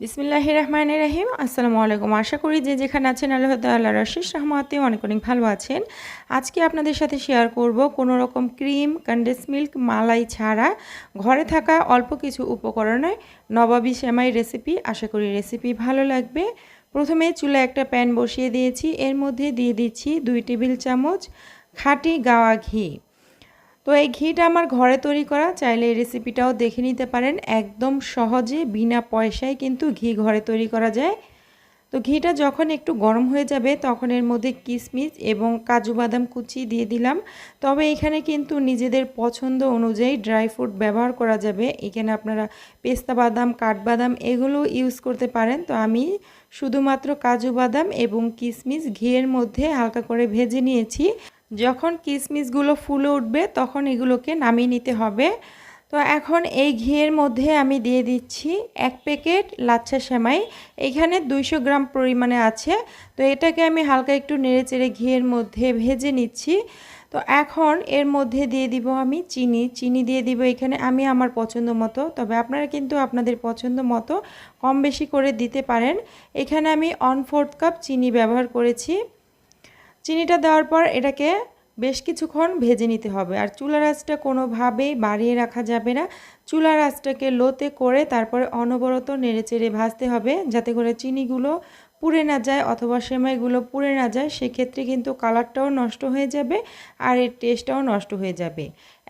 বিসমিল্লাহ রহমান রাহিম। আসসালামু আলাইকুম। আশা করি যে যেখানে আছেন আল্লাহ তাল্লাহ রশিস রহমাতে অনেক অনেক ভালো আছেন। আজকে আপনাদের সাথে শেয়ার করব কোনো রকম ক্রিম কন্ডেন্স মিল্ক মালাই ছাড়া ঘরে থাকা অল্প কিছু উপকরণে নবাবী সেমাই রেসিপি আশা করি রেসিপি ভালো লাগবে। প্রথমে চুলে একটা প্যান বসিয়ে দিয়েছি। এর মধ্যে দিয়ে দিচ্ছি দুই টেবিল চামচ খাঁটি গাওয়া ঘি। তো এই ঘিটা আমার ঘরে তৈরি করা, চাইলে এই রেসিপিটাও দেখে নিতে পারেন। একদম সহজে, বিনা পয়সায় কিন্তু ঘি ঘরে তৈরি করা যায়। তো ঘিটা যখন একটু গরম হয়ে যাবে, তখন এর মধ্যে কিশমিশ এবং কাজু বাদাম কুচি দিয়ে দিলাম। তবে এখানে কিন্তু নিজেদের পছন্দ অনুযায়ী ড্রাই ফ্রুট ব্যবহার করা যাবে। এখানে আপনারা পেস্তা বাদাম, কাঠবাদাম এগুলো ইউজ করতে পারেন। তো আমি শুধুমাত্র কাজু বাদাম এবং কিশমিশ ঘিয়ের মধ্যে হালকা করে ভেজে নিয়েছি। যখন কিশমিশগুলো ফুলে উঠবে তখন এগুলোকে নামিয়ে নিতে হবে। তো এখন এই ঘিয়ের মধ্যে আমি দিয়ে দিচ্ছি এক প্যাকেট লাচ্ছা সেমাই। এখানে দুইশো গ্রাম পরিমাণে আছে। তো এটাকে আমি হালকা একটু নেড়ে চেড়ে ঘিয়ের মধ্যে ভেজে নিচ্ছি। তো এখন এর মধ্যে দিয়ে দিব আমি চিনি। চিনি দিয়ে দিব এখানে আমি আমার পছন্দ মতো। তবে আপনারা কিন্তু আপনাদের পছন্দ মতো কম বেশি করে দিতে পারেন। এখানে আমি ওয়ান ফোর্থ কাপ চিনি ব্যবহার করেছি। চিনিটা দেওয়ার পর এটাকে বেশ কিছুক্ষণ ভেজে নিতে হবে। আর চুলার আঁচটা কোনোভাবেই বাড়িয়ে রাখা যাবে না। চুলার আঁচটাকে লোতে করে তারপরে অনবরত নেড়েচেড়ে ভাজতে হবে যাতে করে চিনিগুলো পুড়ে না যায় অথবা সেমাইগুলো পুড়ে না যায়। সেক্ষেত্রে কিন্তু কালারটাও নষ্ট হয়ে যাবে আর এর টেস্টটাও নষ্ট হয়ে যাবে।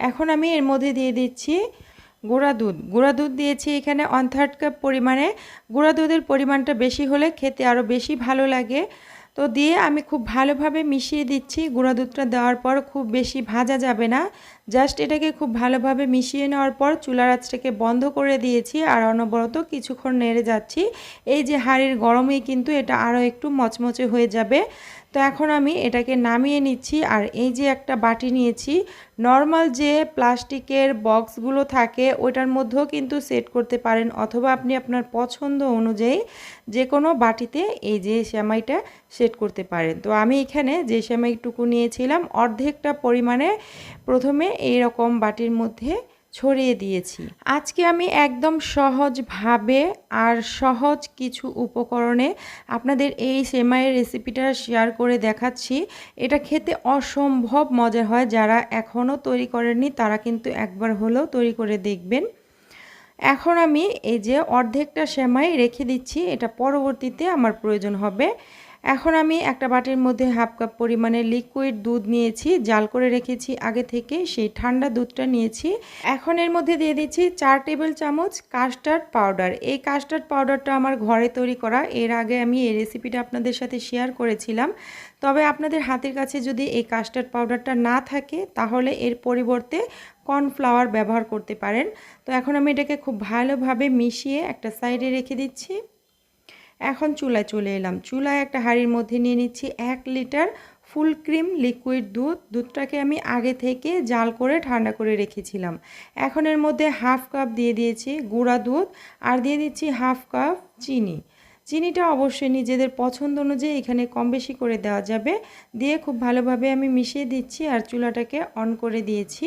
এখন আমি এর মধ্যে দিয়ে দিচ্ছি গুঁড়া দুধ। গুঁড়া দুধ দিয়েছি এখানে ওয়ান থার্ড কাপ পরিমাণে। গুঁড়া দুধের পরিমাণটা বেশি হলে খেতে আরও বেশি ভালো লাগে। তো দিয়ে আমি খুব ভালোভাবে মিশিয়ে দিচ্ছি। গুঁড়া দুধটা দেওয়ার পর খুব বেশি ভাজা যাবে না। জাস্ট এটাকে খুব ভালোভাবে মিশিয়ে নেওয়ার পর চুলার আঁচটাকে বন্ধ করে দিয়েছি আর অনবরত কিছুক্ষণ নেড়ে যাচ্ছি। এই যে হাড়ির গরমেই কিন্তু এটা আরও একটু মচমচে হয়ে যাবে। তো এখন আমি এটাকে নামিয়ে নিচ্ছি আর এই যে একটা বাটি নিয়েছি নর্মাল যে প্লাস্টিকের বক্সগুলো থাকে ওইটার মধ্যেও কিন্তু সেট করতে পারেন অথবা আপনি আপনার পছন্দ অনুযায়ী যে কোনো বাটিতে এই যে সেমাইটা সেট করতে পারেন। তো আমি এখানে যে সেমাইটুকু নিয়েছিলাম, অর্ধেকটা পরিমাণে প্রথমে এই রকম বাটির মধ্যে ছড়িয়ে দিয়েছি। আজকে আমি একদম সহজভাবে আর সহজ কিছু উপকরণে আপনাদের এই সেমাইয়ের রেসিপিটা শেয়ার করে দেখাচ্ছি। এটা খেতে অসম্ভব মজার হয়, যারা এখনও তৈরি করেননি তারা কিন্তু একবার হলেও তৈরি করে দেখবেন। এখন আমি এই যে অর্ধেকটা সেমাই রেখে দিচ্ছি, এটা পরবর্তীতে আমার প্রয়োজন হবে। এখন আমি একটা বাটির মধ্যে হাফ কাপ পরিমাণে লিকুইড দুধ নিয়েছি, জাল করে রেখেছি আগে থেকে, সেই ঠান্ডা দুধটা নিয়েছি। এখন এর মধ্যে দিয়ে দিচ্ছি চার টেবিল চামচ কাস্টার্ড পাউডার এই কাস্টার্ড পাউডারটা আমার ঘরে তৈরি করা, এর আগে আমি এই রেসিপিটা আপনাদের সাথে শেয়ার করেছিলাম। তবে আপনাদের হাতের কাছে যদি এই কাস্টার্ড পাউডারটা না থাকে, তাহলে এর পরিবর্তে কর্নফ্লাওয়ার ব্যবহার করতে পারেন। তো এখন আমি এটাকে খুব ভালোভাবে মিশিয়ে একটা সাইডে রেখে দিচ্ছি। এখন চুলায় চলে এলাম। চুলায় একটা হাঁড়ির মধ্যে নিয়ে নিচ্ছি এক লিটার ফুল ক্রিম লিকুইড দুধ। দুধটাকে আমি আগে থেকে জাল করে ঠান্ডা করে রেখেছিলাম। এখন এর মধ্যে হাফ কাপ দিয়ে দিয়েছি গুঁড়া দুধ আর দিয়ে দিচ্ছি হাফ কাপ চিনি। চিনিটা অবশ্যই নিজেদের পছন্দ অনুযায়ী এখানে কম বেশি করে দেওয়া যাবে। দিয়ে খুব ভালোভাবে আমি মিশিয়ে দিচ্ছি আর চুলাটাকে অন করে দিয়েছি।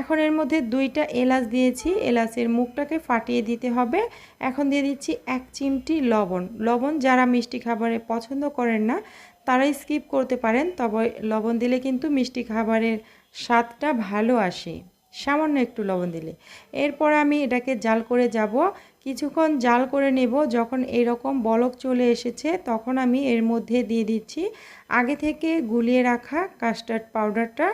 এখন এর মধ্যে দুইটা এলাচ দিয়েছি। এলাচের মুখটাকে ফাটিয়ে দিতে হবে। এখন দিয়ে দিচ্ছি এক চিমটি লবণ। লবণ যারা মিষ্টি খাবারে পছন্দ করেন না, তারাই স্কিপ করতে পারেন। তবে লবণ দিলে কিন্তু মিষ্টি খাবারের স্বাদটা ভালো আসে। সামান্য একটু লবণ দিলে। এরপর আমি এটাকে জাল করে যাব। কিছুক্ষণ জাল করে নেব, যখন এরকম বলক চলে এসেছে, তখন আমি এর মধ্যে দিয়ে দিচ্ছি আগে থেকে গুলিয়ে রাখা কাস্টার্ড পাউডারটা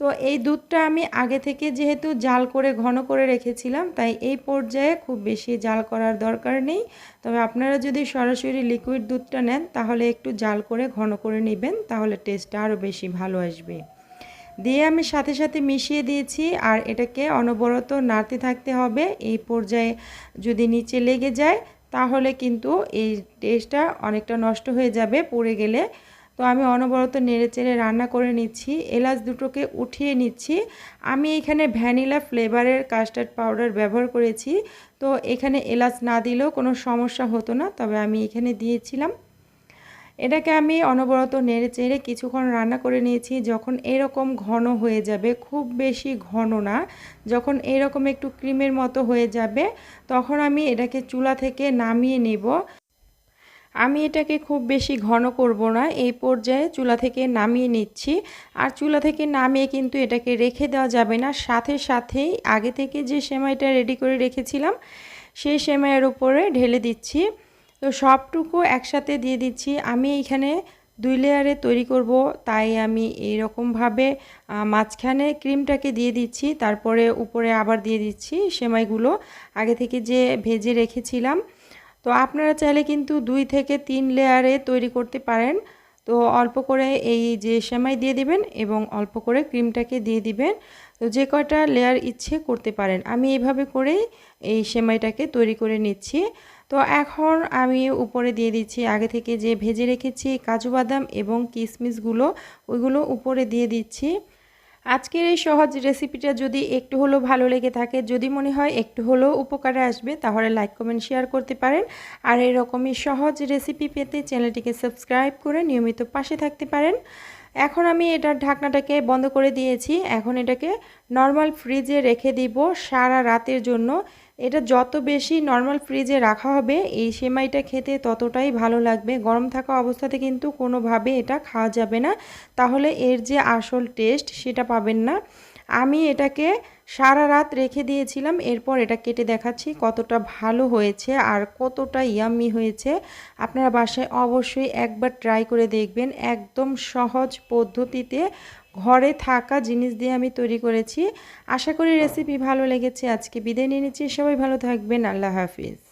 তো এই দুধটা আমি আগে থেকে যেহেতু জাল করে ঘন করে রেখেছিলাম, তাই এই পর্যায়ে খুব বেশি জাল করার দরকার নেই। তবে আপনারা যদি সরাসরি লিকুইড দুধটা নেন, তাহলে একটু জাল করে ঘন করে নেবেন, তাহলে টেস্টটা আরও বেশি ভালো আসবে। দিয়ে আমি সাথে সাথে মিশিয়ে দিয়েছি আর এটাকে অনবরত নাড়তে থাকতে হবে। এই পর্যায়ে যদি নিচে লেগে যায়, তাহলে কিন্তু এই টেস্টটা অনেকটা নষ্ট হয়ে যাবে, পড়ে গেলে। তো আমি অনবরত নেড়ে চেড়ে রান্না করে নিচ্ছি, এলাচ দুটোকে উঠিয়ে নিচ্ছি। আমি এখানে ভ্যানিলা ফ্লেভারের কাস্টার্ড পাউডার ব্যবহার করেছি। তো এখানে এলাচ না দিলেও কোনো সমস্যা হতো না, তবে আমি এখানে দিয়েছিলাম। এটাকে আমি অনবরত নেড়ে চেড়ে কিছুক্ষণ রান্না করে নিয়েছি। যখন এরকম ঘন হয়ে যাবে, খুব বেশি ঘন না, যখন এরকম একটু ক্রিমের মতো হয়ে যাবে, তখন আমি এটাকে চুলা থেকে নামিয়ে নেব। আমি এটাকে খুব বেশি ঘন করব না, এই পর্যায়ে চুলা থেকে নামিয়ে নিচ্ছি। আর চুলা থেকে নামিয়ে কিন্তু এটাকে রেখে দেওয়া যাবে না। সাথে সাথেই আগে থেকে যে সেমাইটা রেডি করে রেখেছিলাম, সেই সেমাইয়ের উপরে ঢেলে দিচ্ছি। তো সবটুকু একসাথে দিয়ে দিচ্ছি। আমি এইখানে দুই লেয়ারে তৈরি করব, তাই আমি এইরকমভাবে মাঝখানে ক্রিমটাকে দিয়ে দিচ্ছি, তারপরে উপরে আবার দিয়ে দিচ্ছি সেমাইগুলো। আগে থেকে যে ভেজে রেখেছিলাম। তো আপনারা চাইলে কিন্তু দুই থেকে তিন লেয়ারে তৈরি করতে পারেন। তো অল্প করে এই যে সেমাই দিয়ে দিবেন এবং অল্প করে ক্রিমটাকে দিয়ে দিবেন। তো যে কয়টা লেয়ার ইচ্ছে করতে পারেন। আমি এইভাবে করেই এই সেমাইটাকে তৈরি করে নিচ্ছি। তো এখন আমি উপরে দিয়ে দিচ্ছি, আগে থেকে যে ভেজে রেখেছি কাজু বাদাম এবং কিশমিশগুলো ওইগুলো উপরে দিয়ে দিচ্ছি। আজকের এই সহজ রেসিপিটা যদি একটু হলেও ভালো লেগে থাকে, যদি মনে হয় একটু হলেও উপকারে আসবে, তাহলে লাইক কমেন্ট শেয়ার করতে পারেন। আর এরকমই সহজ রেসিপি পেতে চ্যানেলটিকে সাবস্ক্রাইব করে নিয়মিত পাশে থাকতে পারেন। এখন আমি এটার ঢাকনাটাকে বন্ধ করে দিয়েছি। এখন এটাকে নর্মাল ফ্রিজে রেখে দিব সারা রাতের জন্য। এটা যত বেশি নর্মাল ফ্রিজে রাখা হবে, এই সেমাইটা খেতে ততটাই ভালো লাগবে। গরম থাকা অবস্থাতে কিন্তু কোনোভাবে এটা খাওয়া যাবে না। তাহলে এর যে আসল টেস্ট সেটা পাবেন না। আমি এটাকে সারা রাত রেখে দিয়েছিলাম, এরপর এটা কেটে দেখাচ্ছি কতটা ভালো হয়েছে আর কতটা ইয়াম্মি হয়েছে। আপনারা বাসায় অবশ্যই একবার ট্রাই করে দেখবেন, একদম সহজ পদ্ধতিতে ঘরে থাকা জিনিস দিয়ে আমি তৈরি করেছি। আশা করি রেসিপি ভালো লেগেছে, আজকে বিদায় নিয়ে নিচ্ছি, সবাই ভালো থাকবেন, আল্লাহ হাফিজ।